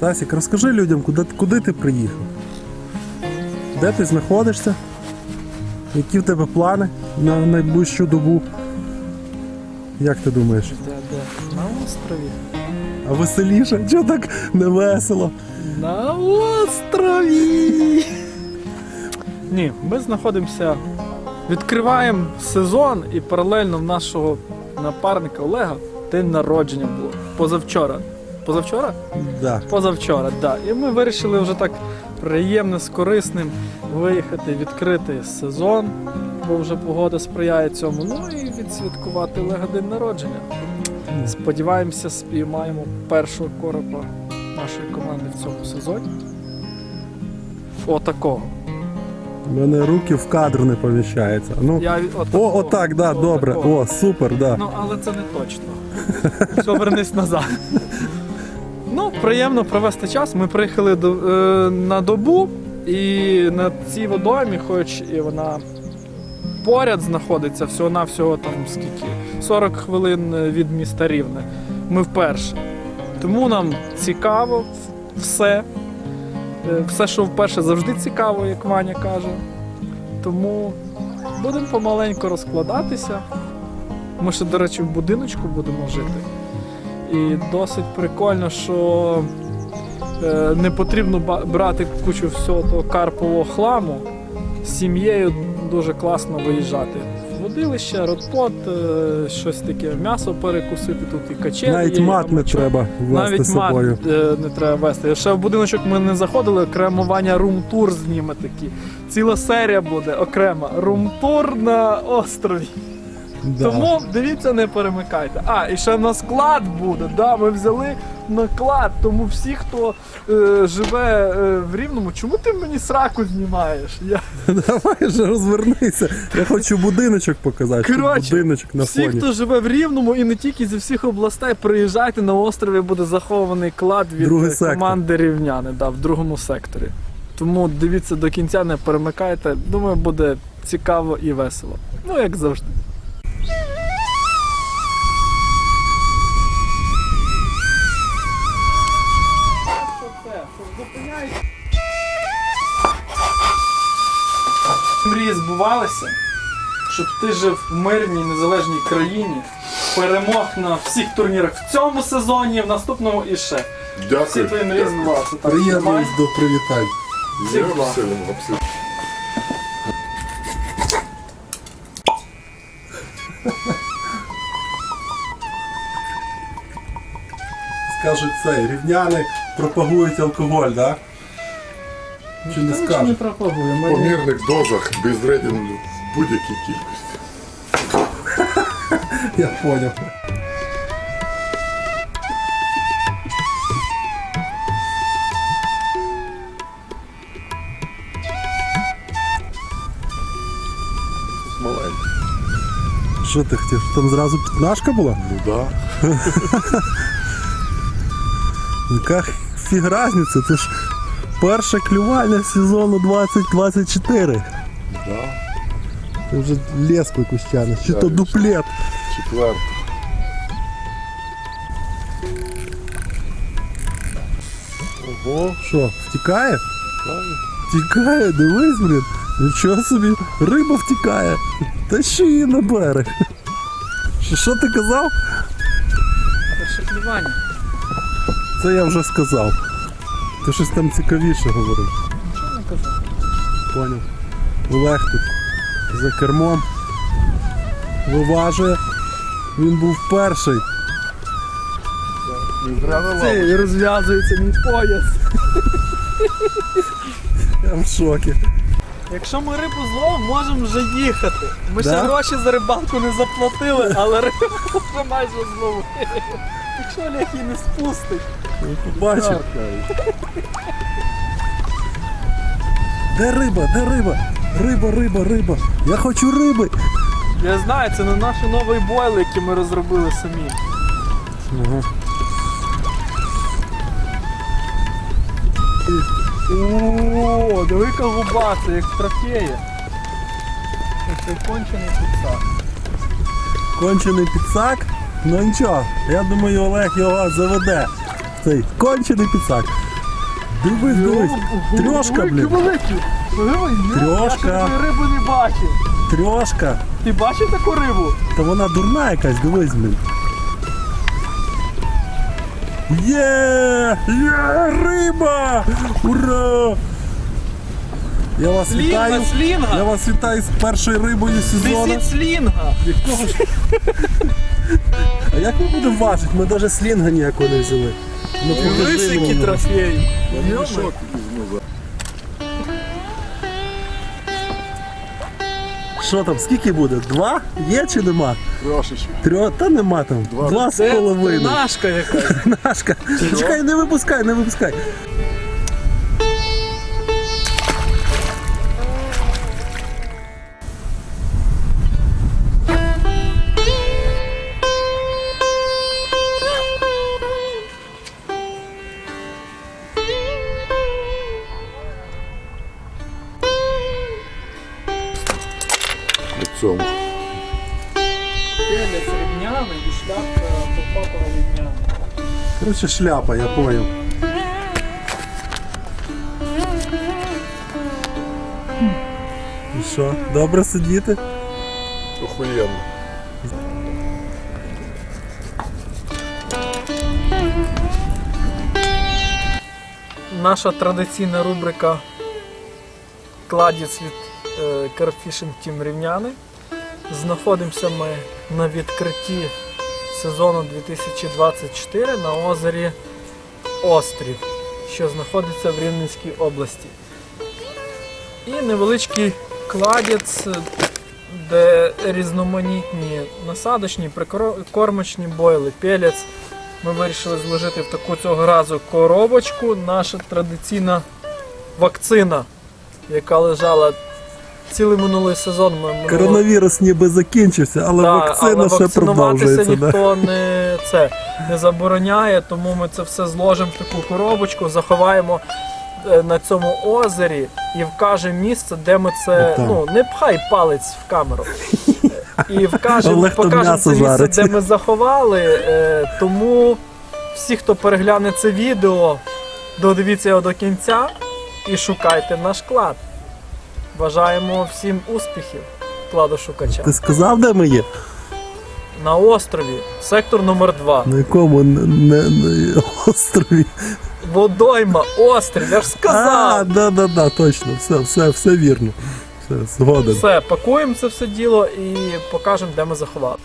Стасік, розкажи людям, куди, куди ти приїхав? Де ти знаходишся? Які в тебе плани на найближчу добу? Як ти думаєш? Де, де? На острові. А веселіше? Чого так не весело? На острові. Ні, ми знаходимося. Відкриваємо сезон і паралельно в нашого напарника Олега день народження було. Позавчора. Позавчора? Да. Позавчора. Да. І ми вирішили вже так приємно з корисним виїхати, відкрити сезон, бо вже погода сприяє цьому. Ну і відсвяткувати Олега день народження. Сподіваємося, спіймаємо першого коропа нашої команди в цьому сезоні. Отакого. У мене руки в кадр не поміщаються. Ну, Я від- отакого. о, отак, да, добре. Отакого. О, супер, да. Ну, але це не точно. Що вернись назад. Приємно провести час. Ми приїхали до, е, на добу, і на цій водоймі, хоч і вона поряд знаходиться, всього-навсього там скільки? 40 хвилин від міста Рівне. Ми вперше. Тому нам цікаво все. Е, Все, що вперше, завжди цікаво, як Ваня каже. Тому будемо помаленьку розкладатися. Ми ще, до речі, в будиночку будемо жити. І досить прикольно, що е, не потрібно брати кучу всього того карпового хламу. З сім'єю дуже класно виїжджати. Водилище, родпот, е, щось таке, м'ясо перекусити, тут і качелі. Навіть є, мат не треба вести Навіть з мат собою. е, не треба вести. Ще в будиночок ми не заходили, окремо Ваня рум-тур зніме такий. Ціла серія буде окрема. Рум-тур на острові. Да. Тому дивіться, не перемикайте. А, і ще на склад буде. Да, ми взяли наклад. Тому всі, хто е, живе е, в Рівному, чому ти мені сраку знімаєш? Я, Давай вже розвернися. Я хочу будиночок показати. Коротше, будиночок на всі, фоні. хто живе в Рівному і не тільки зі всіх областей, приїжджайте на острові, буде захований клад від Другий е, команди рівняни да, в другому секторі. Тому дивіться до кінця, не перемикайте. Думаю, буде цікаво і весело. Ну, як завжди. Мрії збувалися, щоб ти жив в мирній незалежній країні, перемог на всіх турнірах в цьому сезоні, в наступному і ще. Всі твої мрії збувалися. Так, Приєднуюсь до привітань. Всіх благ. абсолютно, абсолютно. Скажуть цей, рівняни пропагують алкоголь, да? Чи не нічого не скажуть? пропагує. По Ми... мірних дозах без рейтингу в будь-якій кількості. Я поняв. Маленький. Що ти хотів? Там зразу п'ятнашка була? Ну да. Яка фіг разниця? Це ж перше клювання сезону 2024. Да. Ти вже леску якусь тянеш, чи то Так, дуплет. Четвертий. Ого. Що, втікає? Втікає, дивись, блін. Нічого собі, риба втікає. Тащи її на берег. Що, що ти казав? Перше клювання. Це я вже сказав. Ти щось там цікавіше говорив. Нічого не кажу. Поняв. Олег тут за кермом. Виважує. Він був перший. Це і розв'язується мій пояс. Я в шокі. Якщо ми рибу зловимо, можемо вже їхати. Ми ще Да? гроші за рибалку не заплатили, але рибу вже майже зловили. Якщо Олег її не спустить. Побачив. Де риба? Де риба? Риба, риба, риба. Я хочу риби. Я знаю, це не наш новий бойл, який ми розробили самі. Ага. О, диви-ка губа, це як трофеї. Це кончений підсак. Кончений підсак. Ну нічого, я думаю, Олег його заведе. Цей кончений підсак. Дивись, дивись. Трьошка, блін. великі. Трьошка. Я ще такої риби не бачив. Трьошка. Ти бачив таку рибу? Та вона дурна якась, дивись, блін. Є! Є! Риба! Ура! Я вас вітаю. Слінга, слінга. Я вас вітаю з першою рибою сезону. Висить слінга. А як ми будемо важити? Ми навіть слінга ніякого не взяли. Ну, покажи Високі трофеї. Мішок візьму. Що там, скільки буде? Два? Є чи нема? Трошечки. Трьох? Та нема там. Два. Два з Це половиною. нашка якась. Нашка. Чекай, не випускай, не випускай. Цьому. Телець рівняний і шляпка попапа рівняна. Короче, шляпа, я понял. І що, добре сидіти? Охуєнно. Наша традиційна рубрика Кладіць від е, Carfishing Team Рівняни. Знаходимося ми на відкритті сезону 2024 на озері Острів, що знаходиться в Рівненській області. І невеличкий кладіць, де різноманітні насадочні, прикормочні бойли, пелець. Ми вирішили зложити в таку цього разу коробочку. Наша традиційна вакцина, яка лежала цілий минулий сезон. Ми минулого- Коронавірус ніби закінчився, але Да, вакцина але ще вакцинуватися продовжується. Да? ніхто не, це, не забороняє, тому ми це все зложимо в таку коробочку, заховаємо е, на цьому озері і вкажемо місце, де ми це. Отам. Ну, не пхай палець в камеру. І вкажемо, покажемо це місце, жарить. де ми заховали. Е, тому всі, хто перегляне це відео, додивіться його до кінця і шукайте наш клад. Бажаємо всім успіхів, кладошукача. Ти сказав, де ми є? На острові, сектор номер 2 На якому не, не, не- острові? Водойма, острів, я ж А, сказав. да, да, да, точно, все, все, все вірно. Все, згоден. Все, пакуємо це все діло і покажемо, де ми заховали.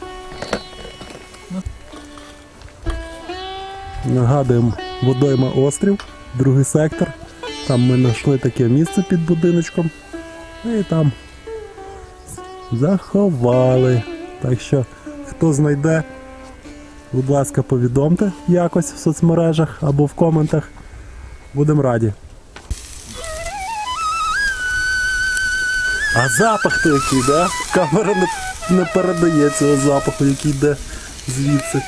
Нагадуємо, водойма острів, другий сектор. Там ми знайшли таке місце під будиночком. І там заховали. Так що, хто знайде, будь ласка, повідомте якось в соцмережах або в коментах. Будемо раді. А запах то який, да? Камера не, не передає цього запаху, який йде звідси.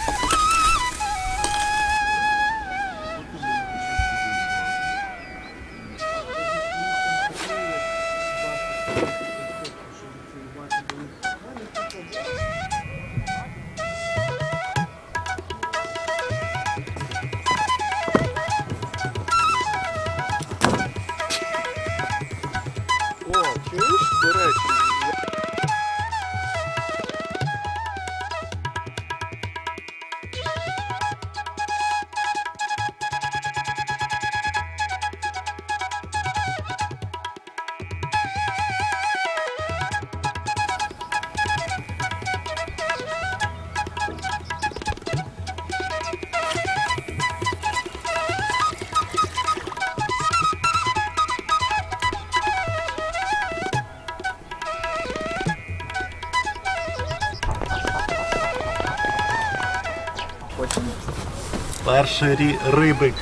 Перший рі- рибик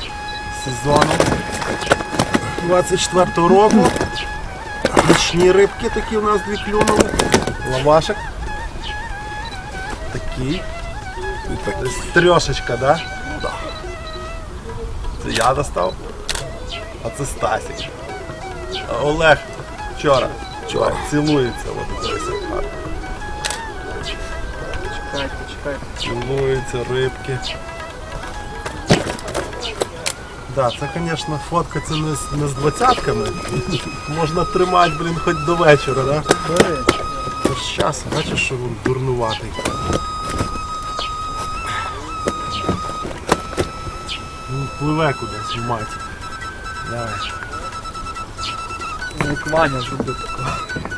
сезону 24 року. Нічні рибки такі у нас дві клюнули. Лавашик. Такий. Трьошечка, да? Ну да. Це я достав. А це Стасик. Олег вчора. Вчора цілується, от. Чекайте, чекайте. Цілуються рибки. Да, це, звісно, фотка не з, не з двадцятками. Можна тримати, блін, хоч до вечора, да? Бери. Це ж час, бачиш, що він дурнуватий. Він пливе кудись, мать. Давай. Ну, Як Ваня зробив такого.